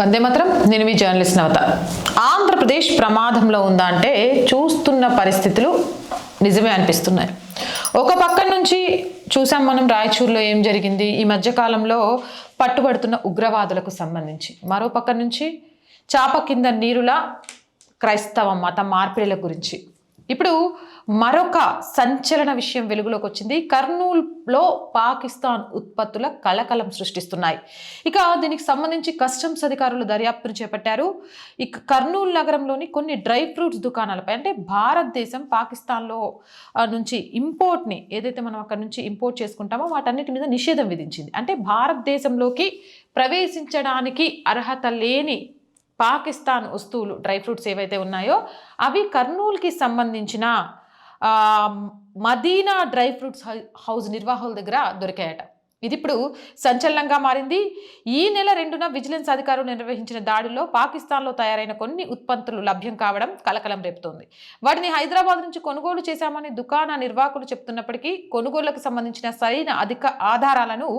వందే మాత్రం. నేను మీ జర్నలిస్ట్ నవత. ఆంధ్రప్రదేశ్ ప్రమాదంలో ఉందా అంటే చూస్తున్న పరిస్థితులు నిజమే అనిపిస్తున్నాయి. ఒక పక్క నుంచి చూసాం మనం రాయచూర్లో ఏం జరిగింది. ఈ మధ్యకాలంలో పట్టుబడుతున్న ఉగ్రవాదులకు సంబంధించి. మరో పక్క నుంచి చాప కింద నీరుల క్రైస్తవ మత మార్పిడిల గురించి. ఇప్పుడు మరొక సంచలన విషయం వెలుగులోకి వచ్చింది. కర్నూలులో పాకిస్తాన్ ఉత్పత్తుల కలకలం సృష్టిస్తున్నాయి. ఇక దీనికి సంబంధించి కస్టమ్స్ అధికారులు దర్యాప్తును చేపట్టారు. ఇక కర్నూలు నగరంలోని కొన్ని డ్రై ఫ్రూట్స్ దుకాణాలపై అంటే భారతదేశం పాకిస్తాన్లో నుంచి ఇంపోర్ట్ని ఏదైతే మనం అక్కడ నుంచి ఇంపోర్ట్ చేసుకుంటామో వాటన్నిటి మీద నిషేధం విధించింది. అంటే భారతదేశంలోకి ప్రవేశించడానికి అర్హత లేని పాకిస్తాన్ వస్తువులు డ్రై ఫ్రూట్స్ ఏవైతే ఉన్నాయో అవి కర్నూలుకి సంబంధించిన మదీనా డ్రై ఫ్రూట్స్ హౌస్ నిర్వాహకుల దగ్గర దొరికాయట. ఇది ఇప్పుడు సంచలనంగా మారింది. ఈ నెల రెండున విజిలెన్స్ అధికారులు నిర్వహించిన దాడిలో పాకిస్తాన్లో తయారైన కొన్ని ఉత్పత్తులు లభ్యం కావడం కలకలం రేపుతోంది. వాటిని హైదరాబాద్ నుంచి కొనుగోలు చేశామని దుకాణ నిర్వాహకులు చెప్తున్నప్పటికీ కొనుగోళ్ళకు సంబంధించిన సరైన అధిక ఆధారాలను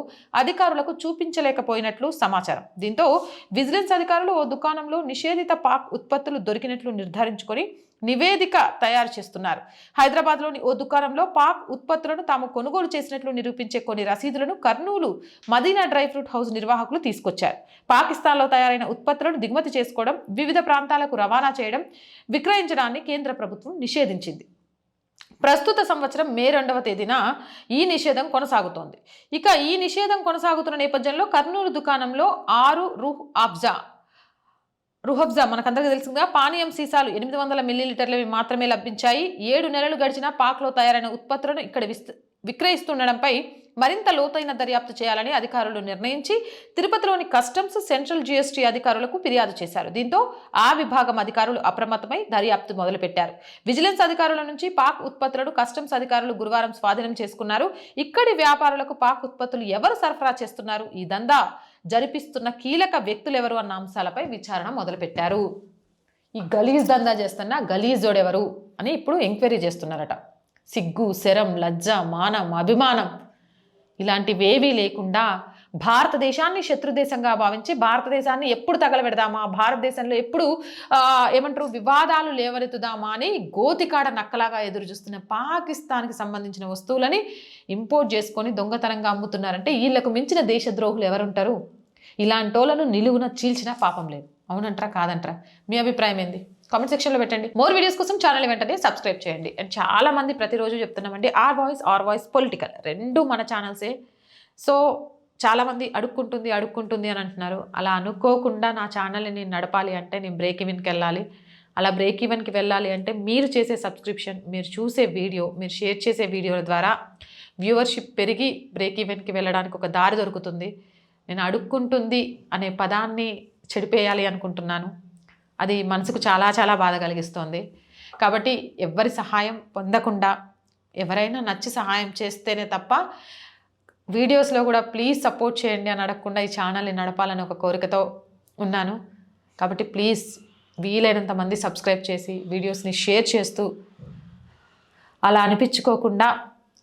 అధికారులకు చూపించలేకపోయినట్లు సమాచారం. దీంతో విజిలెన్స్ అధికారులు ఓ దుకాణంలో నిషేధిత పాక్ ఉత్పత్తులు దొరికినట్లు నిర్ధారించుకొని నివేదిక తయారు చేస్తున్నారు. హైదరాబాద్లోని ఓ దుకాణంలో పాక్ ఉత్పత్తులను తాము కొనుగోలు చేసినట్లు నిరూపించే కొన్ని రసీదులను Kurnool Madina dry fruit house నిర్వాహకులు తీసుకొచ్చారు. పాకిస్తాన్లో తయారైన ఉత్పత్తులను దిగుమతి చేసుకోవడం వివిధ ప్రాంతాలకు రవాణా చేయడం విక్రయించడాన్ని కేంద్ర ప్రభుత్వం నిషేధించింది. ప్రస్తుత సంవత్సరం మే రెండవ తేదీన ఈ నిషేధం కొనసాగుతోంది. ఇక ఈ నిషేధం కొనసాగుతున్న నేపథ్యంలో కర్నూలు దుకాణంలో ఆరు రుహ్ ఆబ్జా రుహబ్జా మనకందరికీ తెలిసిందిగా పానీయం సీసాలు ఎనిమిది వందల మిల్లీలీటర్లవి మాత్రమే లభించాయి. ఏడు నెలలు గడిచిన పాక్లో తయారైన ఉత్పత్తులను ఇక్కడ విస్త విక్రయిస్తుండడంపై మరింత లోతైన దర్యాప్తు చేయాలని అధికారులు నిర్ణయించి తిరుపతిలోని కస్టమ్స్ సెంట్రల్ జీఎస్టీ అధికారులకు ఫిర్యాదు చేశారు. దీంతో ఆ విభాగం అధికారులు అప్రమత్తమై దర్యాప్తు మొదలుపెట్టారు. విజిలెన్స్ అధికారుల నుంచి పాక్ ఉత్పత్తులను కస్టమ్స్ అధికారులు గురువారం స్వాధీనం చేసుకున్నారు. ఇక్కడి వ్యాపారులకు పాక్ ఉత్పత్తులు ఎవరు సరఫరా చేస్తున్నారు? ఈ దందా జరిపిస్తున్న కీలక వ్యక్తులు ఎవరు అన్న అంశాలపై విచారణ మొదలుపెట్టారు. ఈ గలీజ్ దందా చేస్తున్న గలీజోడెవరు అని ఇప్పుడు ఎంక్వైరీ చేస్తున్నారట. సిగ్గు శరం లజ్జ మానం అభిమానం ఇలాంటివేవీ లేకుండా భారతదేశాన్ని శత్రుదేశంగా భావించి భారతదేశాన్ని ఎప్పుడు తగలబెడదామా? భారతదేశంలో ఎప్పుడు ఏమంటారు వివాదాలు లేవనెత్తుదామా అని గోతికాడ నక్కలాగా ఎదురు చూస్తున్న పాకిస్తాన్కి సంబంధించిన వస్తువులని ఇంపోర్ట్ చేసుకొని దొంగతనంగా అమ్ముతున్నారంటే వీళ్ళకు మించిన దేశద్రోహులు ఎవరుంటారు? ఇలాంటోళ్ళను నిలువున చీల్చినా పాపం లేదు. అవునంటారా కాదంటారా? మీ అభిప్రాయం ఏంది? కామెంట్ సెక్షన్లో పెట్టండి. మోర్ వీడియోస్ కోసం ఛానల్ వెంటనే సబ్స్క్రైబ్ చేయండి. అండ్ చాలా మంది ప్రతిరోజు చెప్తున్నామండి R voice R voice political రెండు మన ఛానల్సే సో చాలామంది అడుక్కుంటుంది అడుక్కుంటుంది అని అంటున్నారు. అలా అనుకోకుండా నా ఛానల్ని నేను నడపాలి అంటే నేను బ్రేక్ ఈవెన్కి వెళ్ళాలి. అలా బ్రేక్ ఈవెన్కి వెళ్ళాలి అంటే మీరు చేసే సబ్స్క్రిప్షన్ మీరు చూసే వీడియో మీరు షేర్ చేసే వీడియోల ద్వారా వ్యూవర్షిప్ పెరిగి బ్రేక్ ఈవెన్కి వెళ్ళడానికి ఒక దారి దొరుకుతుంది. నేను అడుక్కుంటుంది అనే పదాన్ని చెడిపేయాలి అనుకుంటున్నాను. అది మనసుకు చాలా చాలా బాధ కలిగిస్తోంది. కాబట్టి ఎవరి సహాయం పొందకుండా ఎవరైనా నచ్చి సహాయం చేస్తేనే తప్ప వీడియోస్లో కూడా ప్లీజ్ సపోర్ట్ చేయండి అని అడగకుండా ఈ ఛానల్ని నడపాలని ఒక కోరికతో ఉన్నాను. కాబట్టి ప్లీజ్ వీలైనంత మంది సబ్స్క్రైబ్ చేసి వీడియోస్ని షేర్ చేస్తూ అలా అనిపించుకోకుండా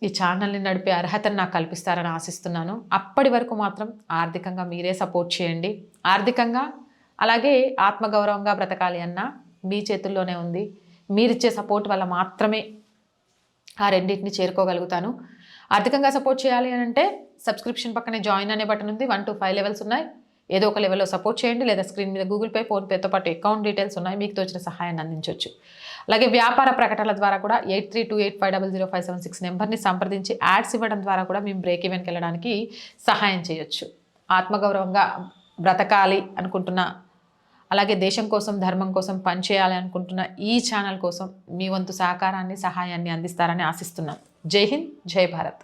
ఈ ఛానల్ని నడిపే అర్హతను నాకు కల్పిస్తారని ఆశిస్తున్నాను. అప్పటి వరకు మాత్రం ఆర్థికంగా మీరే సపోర్ట్ చేయండి. ఆర్థికంగా అలాగే ఆత్మగౌరవంగా బ్రతకాలి అన్న మీ చేతుల్లోనే ఉంది. మీరిచ్చే సపోర్ట్ వల్ల మాత్రమే ఆ రెండింటిని చేరుకోగలుగుతాను. ఆర్థికంగా సపోర్ట్ చేయాలి అని అంటే సబ్స్క్రిప్షన్ పక్కనే జాయిన్ అనే బటన్ ఉంది. వన్ టు ఫైవ్ లెవెల్స్ ఉన్నాయి. ఏదో ఒక లెవెల్లో సపోర్ట్ చేయండి. లేదా స్క్రీన్ మీద గూగుల్ పే ఫోన్పేతో పాటు అకౌంట్ డీటెయిల్స్ ఉన్నాయి. మీకు తోచిన సహాయాన్ని అందించవచ్చు అలాగే వ్యాపార ప్రకటనల ద్వారా కూడా eight three two eight five double zero five seven six నెంబర్ని సంప్రదించి యాడ్స్ ఇవ్వడం ద్వారా కూడా మేము బ్రేక్ ఈవెన్కి వెళ్ళడానికి సహాయం చేయొచ్చు. ఆత్మగౌరవంగా బ్రతకాలి అనుకుంటున్న అలాగే దేశం కోసం ధర్మం కోసం పనిచేయాలి అనుకుంటున్న ఈ ఛానల్ కోసం మీ వంతు సహకారాన్ని సహాయాన్ని అందిస్తారని ఆశిస్తున్నాం. జై హింద్ జై భారత్.